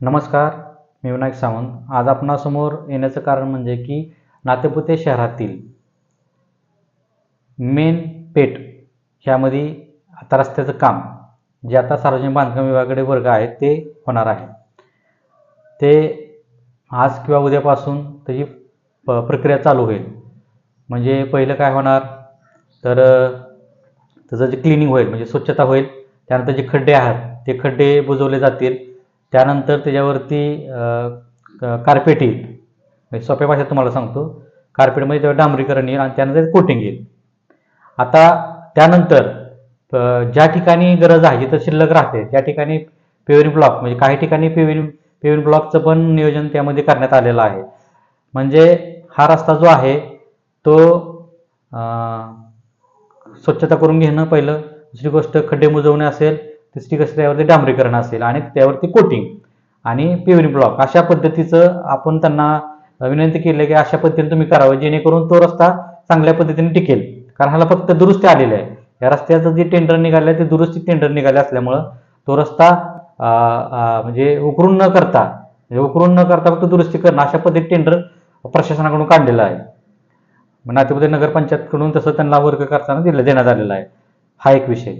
नमस्कार मी विनायक सावंत. आज आपणासमोर येण्याचं कारण म्हणजे की नातेपुते शहरातील मेन पेठ ह्यामध्ये आता रस्त्याचं काम जे आता सार्वजनिक बांधकाम विभागाकडे वर्ग आहे ते होणार आहे. ते आज किंवा उद्यापासून त्याची प प्रक्रिया चालू होईल. म्हणजे पहिलं काय होणार? तर त्याचं जे क्लिनिंग होईल म्हणजे स्वच्छता होईल त्यानंतर जे खड्डे आहेत ते खड्डे बुजवले जातील. त्यानंतर त्याच्यावरती कार्पेट येईल. म्हणजे सोप्या भाषेत तुम्हाला सांगतो कार्पेटमध्ये तेव्हा डांबरीकरण येईल आणि त्यानंतर कोटिंग येईल. आता त्यानंतर ज्या ठिकाणी गरज आहे जिथं शिल्लक राहते त्या ठिकाणी पेवरिंग ब्लॉक म्हणजे काही ठिकाणी पेवरिंग पेवरिंग ब्लॉकचं पण नियोजन त्यामध्ये करण्यात आलेलं आहे. म्हणजे हा रस्ता जो आहे तो स्वच्छता करून घेणं पहिलं. दुसरी गोष्ट खड्डे मुजवणे असेल तिसरी गोष्ट त्यावरती डांबरीकरण असेल आणि त्यावरती कोटिंग आणि पेवरिंग ब्लॉक अशा पद्धतीचं आपण त्यांना विनंती केली आहे की अशा पद्धतीने तुम्ही करावं जेणेकरून तो रस्ता चांगल्या पद्धतीने टिकेल. कारण ह्याला फक्त दुरुस्ती आलेली आहे. या रस्त्याचं जे टेंडर निघालं आहे ते दुरुस्ती टेंडर निघाले असल्यामुळं तो रस्ता म्हणजे उकरून न करता म्हणजे उकरून न करता फक्त दुरुस्ती करणं अशा पद्धतीत टेंडर प्रशासनाकडून काढलेलं आहे. मग नातेपुते नगरपंचायतकडून तसं त्यांना वर्ग करताना दिलं देण्यात आलेला आहे. हा एक विषय.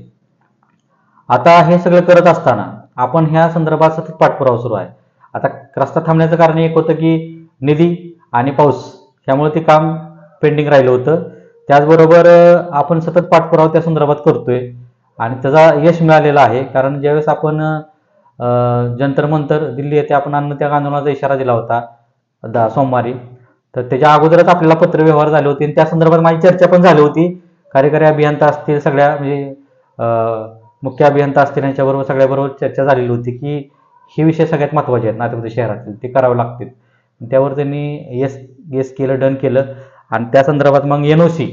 आता हे सगळं करत असताना आपण ह्या संदर्भात सतत पाठपुरावा सुरू आहे. आता रस्ता थांबण्याचं कारण एक होतं की निधी आणि पाऊस त्यामुळे ते काम पेंडिंग राहिलं होतं. त्याचबरोबर आपण सतत पाठपुरावा त्या संदर्भात करतोय आणि त्याचा यश मिळालेलं आहे. कारण ज्यावेळेस आपण जंतर मंतर दिल्ली येथे आपण अन्न त्या आंदोलनाचा इशारा दिला होता दा सोमवारी तर त्याच्या अगोदरच आपल्याला पत्रव्यवहार झाले होते. आणि त्या संदर्भात माझी चर्चा पण झाली होती. कार्यकारी अभियंता असतील सगळ्या म्हणजे मुख्य अभियंता असतील यांच्याबरोबर सगळ्याबरोबर चर्चा झालेली होती की हे विषय सगळ्यात महत्त्वाचे आहेत नातेपुते शहरातील. ते करावे लागतील. त्यावर त्यांनी येस येस केलं डन केलं. आणि त्या संदर्भात मग एन ओ सी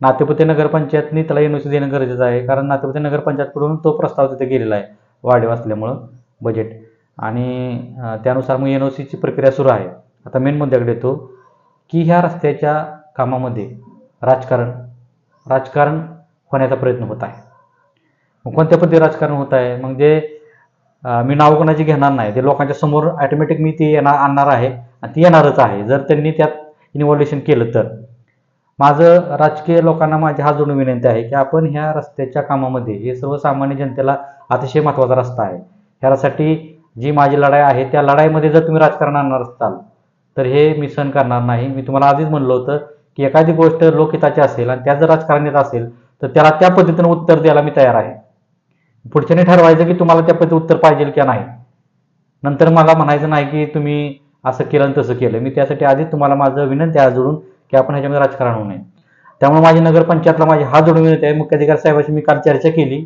नातेपुते नगरपंचायतनी त्याला एन ओ सी देणं गरजेचं आहे. कारण नातेपुते नगरपंचायतकडून तो प्रस्ताव तिथे गेलेला आहे. वाढीव असल्यामुळं बजेट आणि त्यानुसार मग एन ओ सीची प्रक्रिया सुरू आहे. आता मेन मुद्द्याकडे येतो की ह्या रस्त्याच्या कामामध्ये राजकारण राजकारण होण्याचा प्रयत्न होत आहे. मग कोणत्या पद्धती राजकारण होत आहे? मग जे मी नाव कोणाची घेणार नाही ते लोकांच्या समोर ऑटोमॅटिक मी ती येणार आणणार आहे आणि ती येणारच आहे. जर त्यांनी त्यात इन्व्हॉल्युशन केलं तर. माझं राजकीय लोकांना माझी हा जोडून विनंती आहे की आपण ह्या रस्त्याच्या कामामध्ये हे सर्वसामान्य जनतेला अतिशय महत्त्वाचा रस्ता आहे. ह्यासाठी जी माझी लढाई आहे त्या लढाईमध्ये जर तुम्ही राजकारण आणणार असाल तर हे मी सहन करणार नाही. मी तुम्हाला आधीच म्हणलं होतं की एखादी गोष्ट लोकहिताची असेल आणि त्या जर राजकारण येत असेल तर त्याला त्या पद्धतीनं उत्तर द्यायला मी तयार आहे. पुढच्याने ठरवायचं की तुम्हाला त्या पद्धती उत्तर पाहिजे की नाही. नंतर मला म्हणायचं नाही की तुम्ही असं केलं आणि तसं केलं. मी त्यासाठी आधीच तुम्हाला माझं विनंती आहे जोडून की आपण ह्याच्यामध्ये राजकारण होऊ नये. त्यामुळे माझी नगरपंचायतला माझी हात जोडून विनंती आहे. मुख्याधिकारी साहेबांशी मी काल चर्चा केली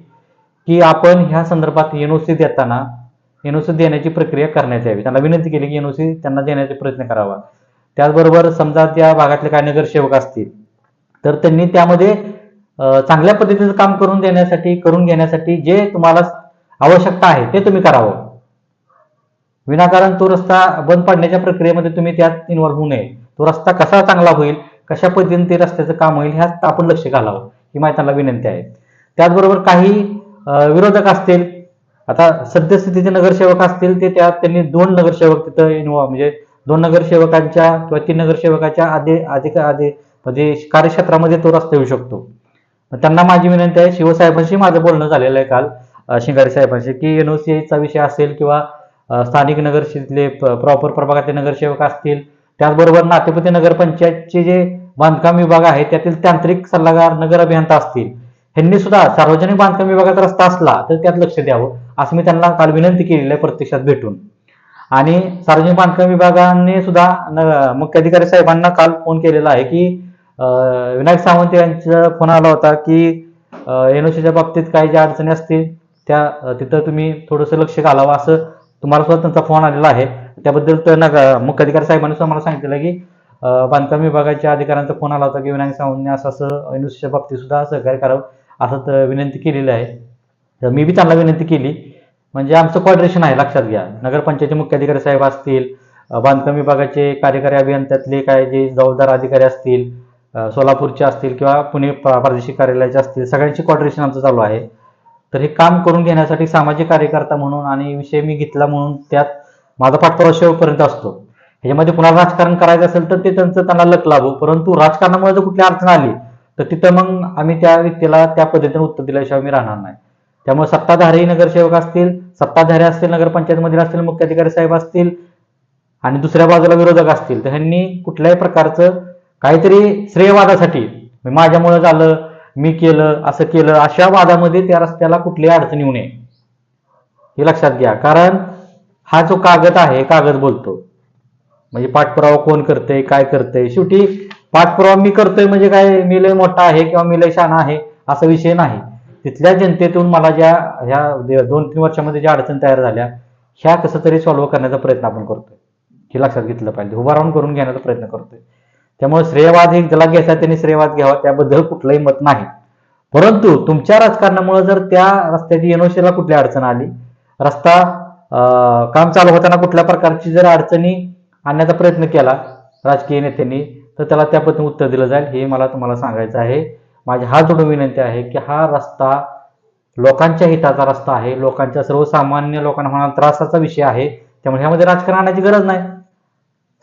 की आपण ह्या संदर्भात एनओसी देताना एनओसी देण्याची प्रक्रिया करण्यात यावी त्यांना विनंती केली की एनओसी त्यांना देण्याचा प्रयत्न करावा. त्याचबरोबर समजा त्या भागातले काही नगरसेवक असतील तर त्यांनी त्यामध्ये चांगल्या पद्धतीचं काम करून देण्यासाठी करून घेण्यासाठी जे तुम्हाला आवश्यकता आहे ते तुम्ही करावं. विनाकारण तो रस्ता बंद पाडण्याच्या प्रक्रियेमध्ये तुम्ही त्यात इन्व्हॉल्व्ह होऊ नये. तो रस्ता कसा चांगला होईल कशा पद्धतीने ते रस्त्याचं काम होईल ह्यात आपण लक्ष घालावं ही माझी विनंती आहे. त्याचबरोबर काही विरोधक असतील आता सद्यस्थितीचे नगरसेवक असतील ते त्यात त्यांनी दोन नगरसेवक तिथं इन्व्हॉल्व म्हणजे दोन नगरसेवकांच्या किंवा तीन नगरसेवकाच्या आधी अधिक आधी म्हणजे कार्यक्षेत्रामध्ये तो रस्ता येऊ शकतो. त्यांना माझी विनंती आहे शिवसाहेबांशी माझं बोलणं झालेलं आहे काल शिंगारे साहेबांशी की एनओसीचा विषय असेल किंवा स्थानिक नगरशितले प्रॉपर प्रभागातले नगरसेवक असतील त्याचबरोबर नातेपती नगरपंचायतचे जे बांधकाम विभाग आहे त्यातील तांत्रिक सल्लागार नगर अभियंता असतील ह्यांनी सुद्धा सार्वजनिक बांधकाम विभागाचा रस्ता असला तर त्यात लक्ष द्यावं असं मी त्यांना काल विनंती केलेली आहे प्रत्यक्षात भेटून. आणि सार्वजनिक बांधकाम विभागाने सुद्धा न- मुख्य अधिकारी साहेबांना काल फोन केलेला आहे की विनायक सावंत यांचा फोन आला होता की एनओसीच्या बाबतीत काही ज्या अडचणी असतील त्या तिथं तुम्ही थोडंसं लक्ष घालावं असं तुम्हाला सुद्धा त्यांचा फोन आलेला आहे. त्याबद्दल तर नग मुख्य अधिकारी साहेबांनी सुद्धा मला सांगितलेलं की बांधकाम विभागाच्या अधिकाऱ्यांचा फोन आला होता की विनायक सावंतने असं असं एनओसीच्या बाबतीत सुद्धा सहकार्य करावं असं तर विनंती केलेली आहे. तर मी बी त्यांना विनंती केली. म्हणजे आमचं कॉर्डिनेशन आहे लक्षात घ्या. नगरपंचायतचे मुख्य अधिकारी साहेब असतील बांधकाम विभागाचे कार्यकारी अभियंत्यातले काय जे जबाबदार अधिकारी असतील सोलापूरच्या सोलापूरचे असतील किंवा पुणे प्रादेशिक कार्यालयाचे असतील सगळ्यांची कॉर्डिनेशन आमचं चालू आहे. तर हे काम करून घेण्यासाठी सामाजिक कार्यकर्ता म्हणून आणि विषय मी घेतला म्हणून त्यात माझा पाठपुरावा शेवपर्यंत असतो. ह्याच्यामध्ये पुन्हा राजकारण करायचं असेल तर ते त्यांचं त्यांना लक लाभो परंतु राजकारणामुळे जर कुठली अडचण आली तर तिथं मग आम्ही त्या व्यक्तीला त्या पद्धतीने उत्तर दिल्याशिवाय मी राहणार नाही. त्यामुळे सत्ताधारी नगरसेवक असतील सत्ताधारी असतील नगरपंचायतमधील असतील मुख्याधिकारी साहेब असतील आणि दुसऱ्या बाजूला विरोधक असतील तर ह्यांनी कुठल्याही प्रकारचं काहीतरी श्रेयवादासाठी. म्हणजे माझ्यामुळं झालं मी केलं असं केलं अशा वादामध्ये त्या रस्त्याला कुठलीही अडचण येऊ नये. हे लक्षात घ्या. कारण हा जो कागद आहे कागद बोलतो. म्हणजे पाठपुरावा कोण करतंय काय करतंय? शेवटी पाठपुरावा मी करतोय म्हणजे काय? मी लय मोठा आहे किंवा मी लय शहाणा आहे असा विषय नाही. तिथल्या जनतेतून मला ज्या ह्या दोन तीन वर्षामध्ये ज्या अडचण तयार झाल्या ह्या कसं तरी सॉल्व्ह करण्याचा प्रयत्न आपण करतोय. हे लक्षात घेतलं पाहिजे. उभा राहून करून घेण्याचा प्रयत्न करतोय. त्यामुळे श्रेयवाद हे ज्याला घ्यायचा त्यांनी श्रेयवाद घ्यावा त्याबद्दल कुठलंही मत नाही. परंतु तुमच्या राजकारणामुळे जर त्या रस्त्याची एनओसीला कुठली अडचण आली रस्ता काम चालू होताना कुठल्या प्रकारची जर अडचणी आणण्याचा प्रयत्न केला राजकीय नेत्यांनी तर त्याला त्या पद्धतीने उत्तर दिलं जाईल हे मला तुम्हाला सांगायचं आहे. माझी हा जोडून विनंती आहे की हा रस्ता लोकांच्या हिताचा रस्ता आहे लोकांच्या सर्वसामान्य लोकांना होणारा त्रासाचा विषय आहे त्यामुळे ह्यामध्ये राजकारण आणण्याची गरज नाही.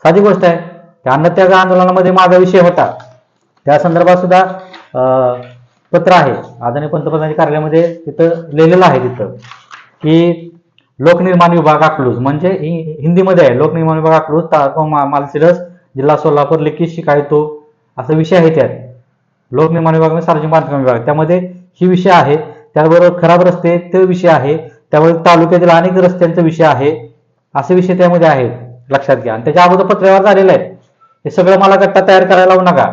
साधी गोष्ट आहे त्या अन्नत्याग आंदोलनामध्ये माझा विषय होता. त्या संदर्भात सुद्धा पत्र आहे. आदरणीय पंतप्रधानांच्या कार्यालयामध्ये तिथं लिहिलेलं आहे तिथं की लोकनिर्माण विभाग अकलूज म्हणजे हिंदीमध्ये आहे लोकनिर्माण विभाग अकलूज तालुका मालसिरस जिल्हा सोलापूर लिखित शिकायतो असा विषय आहे त्यात. लोकनिर्माण विभाग म्हणजे सार्वजनिक बांधकाम विभाग. त्यामध्ये ही विषय आहे त्याबरोबर खराब रस्ते ते विषय आहे त्यामुळे तालुक्यातील अनेक रस्त्यांचा विषय आहे असे विषय त्यामध्ये आहेत लक्षात घ्या. आणि त्याच्या अगोदर पत्रव्यवहार झालेला आहे. हे सगळं मला गट्टा तयार करायला लावू नका.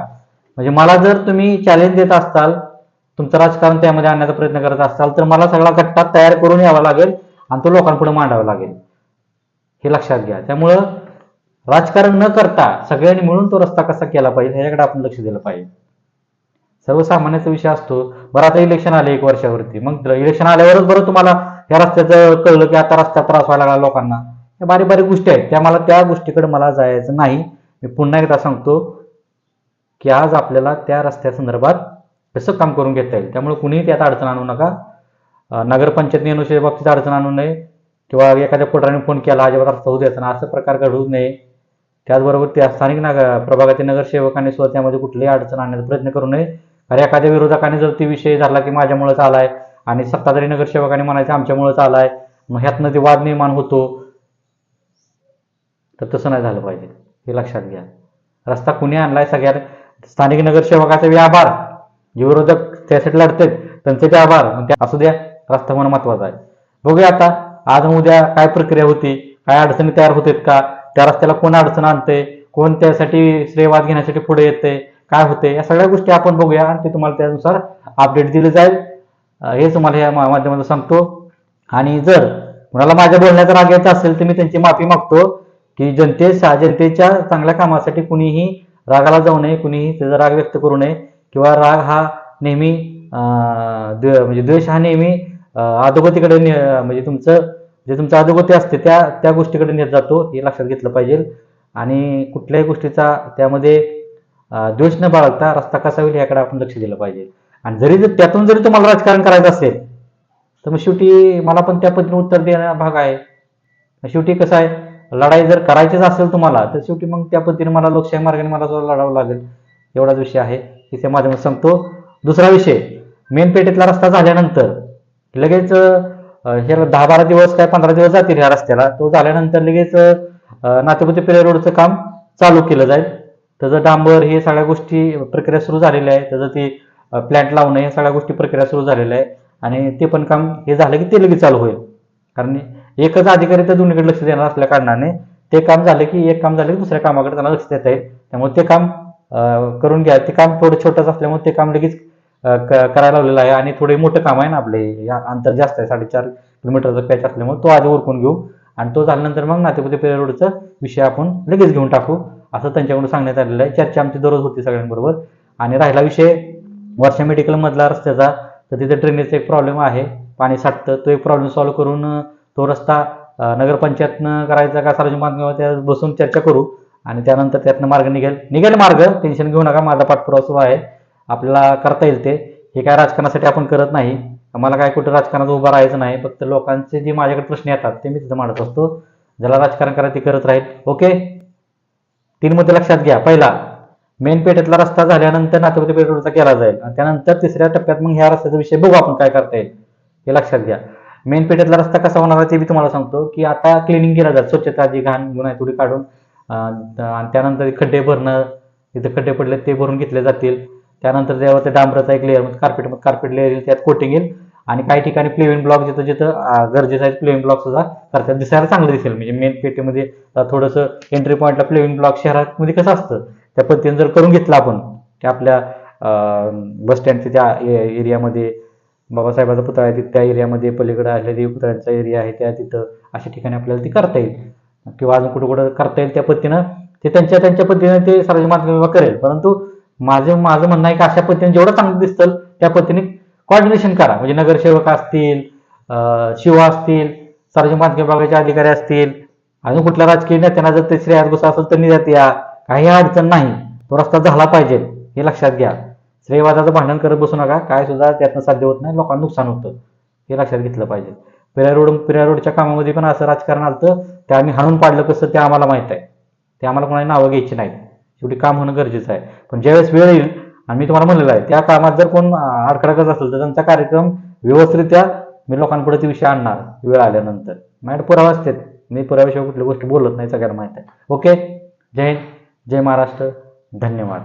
म्हणजे मला जर तुम्ही चॅलेंज देत असताल तुमचं राजकारण त्यामध्ये आणण्याचा प्रयत्न करत असाल तर मला सगळा गट्टा तयार करून यावा लागेल आणि तो लोकांपुढे मांडावा लागेल. हे लक्षात घ्या. त्यामुळं राजकारण न करता सगळ्यांनी मिळून तो रस्ता कसा केला पाहिजे ह्याच्याकडे आपण लक्ष दिलं पाहिजे. सर्वसामान्याचा विषय असतो बरं आता इलेक्शन आले एक वर्षावरती मग इलेक्शन आल्यावरच बरं तुम्हाला या रस्त्याचं कळलं की आता रस्त्यात त्रास व्हायला लागला लोकांना. या बारीक बारीक गोष्टी आहेत. त्या मला त्या गोष्टीकडे मला जायचं नाही. मी पुन्हा एकदा सांगतो की आज आपल्याला त्या रस्त्या संदर्भात कसं काम करून घेता येईल. त्यामुळे कुणीही त्यात अडचण आणू नका. नगरपंचायतने नगरपंचायत बाबतीत अडचण आणू नये. किंवा एखाद्या पोटराने फोन केला अजिबात रस्ता होऊ द्यायचा ना असं प्रकार घडू नये. त्याचबरोबर त्या स्थानिक नाग प्रभागातील नगरसेवकांनी सुद्धा त्यामध्ये कुठलीही अडचण आणण्याचा प्रयत्न करू नये. अरे एखाद्या विरोधकाने जर ती विषय झाला की माझ्यामुळेच आलाय आणि सत्ताधारी नगरसेवकाने म्हणायचं आमच्यामुळेच आलाय मग ह्यातनं ते वाद निर्माण होतो. तर तसं नाही झालं पाहिजे. हे लक्षात घ्या. रस्ता कुणी आणलाय सगळ्या स्थानिक नगरसेवकाचे आभार. जे विरोधक त्यासाठी लढतात त्यांचे ते आभार असू द्या रस्ता होणं महत्त्वाचा आहे. बघूया आता आज उद्या काय प्रक्रिया होती काय अडचणी तयार होतात का? त्या रस्त्याला कोण अडचण आणते? कोण त्यासाठी श्रेयवाद घेण्यासाठी पुढे येते? काय होते? या सगळ्या गोष्टी आपण बघूया आणि ते तुम्हाला त्यानुसार अपडेट दिले जाईल. हे तुम्हाला या माध्यमातून सांगतो. आणि जर कुणाला माझ्या बोलण्याचा राग यायचा असेल तर मी त्यांची माफी मागतो. की जनते जनतेच्या चांगल्या कामासाठी कुणीही रागाला जाऊ नये कुणीही त्याचा राग व्यक्त करू नये किंवा राग हा नेहमी द्वे- म्हणजे द्वेष हा नेहमी अधोगतीकडे ने- म्हणजे तुमचं जे तुमचं अधोगती असते त्या त्या गोष्टीकडे नेत जातो हे लक्षात घेतलं पाहिजे. आणि कुठल्याही गोष्टीचा त्यामध्ये द्वेष न बाळगता रस्ता कसा होईल याकडे आपण लक्ष दिलं पाहिजे. आणि जरी जर त्यातून जरी तुम्हाला राजकारण करायचं असेल तर मग शेवटी मला पण त्या पद्धतीने उत्तर देणं भाग आहे. शेवटी कसं आहे? लढाई जर करायचीच असेल तुम्हाला तर शेवटी मग त्या पद्धतीने मला लोकशाही मार्गाने मला जो लढावं लागेल. एवढाच विषय आहे. की त्या माध्यमात सांगतो दुसरा विषय मेन पेठेतला रस्ता झाल्यानंतर लगेच हे दहा बारा दिवस काय पंधरा दिवस जातील ह्या रस्त्याला. तो झाल्यानंतर लगेच नातेपुते पेरे रोडचं काम चालू केलं जाईल. त्याचं डांबर हे सगळ्या गोष्टी प्रक्रिया सुरू झालेल्या आहे त्याचं ते प्लॅन्ट लावणं हे सगळ्या गोष्टी प्रक्रिया सुरू झालेल्या आहे आणि ते पण काम हे झालं की ते लगेच चालू होईल. कारण एकच अधिकारी तर दोन्हीकडे लक्ष देणार असल्या कारणाने ते काम झालं की एक काम झालं की दुसऱ्या कामाकडे त्यांना लक्ष देता येईल. त्यामुळे ते काम करून घ्या. ते काम थोडं छोटंच असल्यामुळे ते काम लगेच करायला लावलेलं आहे आणि थोडे मोठं काम आहे ना आपले. अंतर जास्त आहे साडेचार किलोमीटरचा पॅच असल्यामुळे तो आधी ओरकून घेऊ आणि तो झाल्यानंतर मग नातेपुते पेरे रोडचा विषय आपण लगेच घेऊन टाकू असं त्यांच्याकडून सांगण्यात आलेलं आहे. चर्चा आमची दररोज होती सगळ्यांबरोबर. आणि राहिला विषय वर्षा मेडिकल मधला रस्त्याचा तर तिथे ड्रेनेजचा एक प्रॉब्लेम आहे. पाणी साठतं तो एक प्रॉब्लेम सॉल्व्ह करून तो रस्ता नगरपंचायतनं करायचा का सार्वजनिक बांधकामाच्या बसून चर्चा करू आणि त्यानंतर त्यातनं मार्ग निघेल. निघेल मार्ग टेन्शन घेऊ नका माझा पाठपुरावा सुरू आहे. आपल्याला करता येईल ते. हे काय राजकारणासाठी आपण करत नाही. मला काय कुठं राजकारणात उभं राहायचं नाही. फक्त लोकांचे जे माझ्याकडे प्रश्न येतात ते मी तिथं मांडत असतो. ज्याला राजकारण करा ते करत राहील. ओके? तीन मुद्दे लक्षात घ्या. पहिला मेन पेठेतला रस्ता झाल्यानंतर नातेपती पेठ केला जाईल. आणि त्यानंतर तिसऱ्या टप्प्यात मग ह्या रस्त्याचा विषय बघू आपण काय करता येईल. हे लक्षात घ्या. मेन पेठेतला रस्ता कसा होणार आहे ते मी तुम्हाला सांगतो की आता क्लिनिंग केला जात स्वच्छता जी घाण गुण आहे थोडी काढून. आणि त्यानंतर खड्डे भरणं तिथे खड्डे पडले ते भरून घेतले जातील. त्यानंतर जेव्हा ते डांबराचा एक लेअर कार्पेट कार्पेट लेअर येईल त्यात कोटिंग येईल. आणि काही ठिकाणी प्लेविंग ब्लॉक जिथं जिथं गरजेचं आहे प्लेविंग ब्लॉक सुद्धा करतात. दिसायला चांगलं दिसेल. म्हणजे मेन पेठेमध्ये थोडंसं एंट्री पॉईंटला प्लेविंग ब्लॉक शहरामध्ये कसं असतं? त्या पद्धतीने जर करून घेतलं आपण त्या आपल्या बस स्टँडच्या त्या एरियामध्ये बाबासाहेबाचा पुतळा आहे त्या एरियामध्ये पलीकडे आलेली पुतळ्यांचा एरिया आहे त्या तिथं अशा ठिकाणी आपल्याला ती करता येईल. किंवा अजून कुठं कुठं करता येईल त्या पद्धतीनं ते त्यांच्या त्यांच्या पद्धतीने ते सार्वजनिक माध्यम विभाग करेल. परंतु माझं माझं म्हणणं आहे की अशा पद्धतीने जेवढं चांगलं दिसतं त्या पद्धतीने कॉर्डिनेशन करा. म्हणजे नगरसेवक असतील शिव शिवा असतील सार्वजनिक बांधकाम विभागाचे अधिकारी असतील अजून कुठल्या राजकीय नेत्यांना जर ते श्रेयास घुसा असेल तर निघत या. काही अडचण नाही. तो रस्ता झाला पाहिजे हे लक्षात घ्या. श्रेयवादाचं भांडण करत बसू नका. काय सुद्धा त्यातनं साध्य होत नाही. लोकांना नुकसान होतं. हे लक्षात घेतलं पाहिजे. पेरा रोड पेरा रोडच्या कामामध्ये पण असं राजकारण आलं ते आम्ही हाणून पाडलं कसं ते आम्हाला माहीत आहे. ते आम्हाला कोणाला नावं घ्यायची नाही शेवटी काम होणं गरजेचं आहे. पण ज्यावेळेस वेळ येईल आणि मी तुम्हाला म्हणलेलं आहे त्या कामात जर कोण अं, करत असेल तर त्यांचा कार्यक्रम व्यवस्थितरित्या मी लोकांपुढे ते विषय आणणार वेळ आल्यानंतर. माझ्याकडे पुरावा असतात. मी पुराव्याशिवाय कुठल्या गोष्ट बोलत नाही सगळ्यांना माहीत आहे. ओके? जय हिंद. जय महाराष्ट्र. धन्यवाद.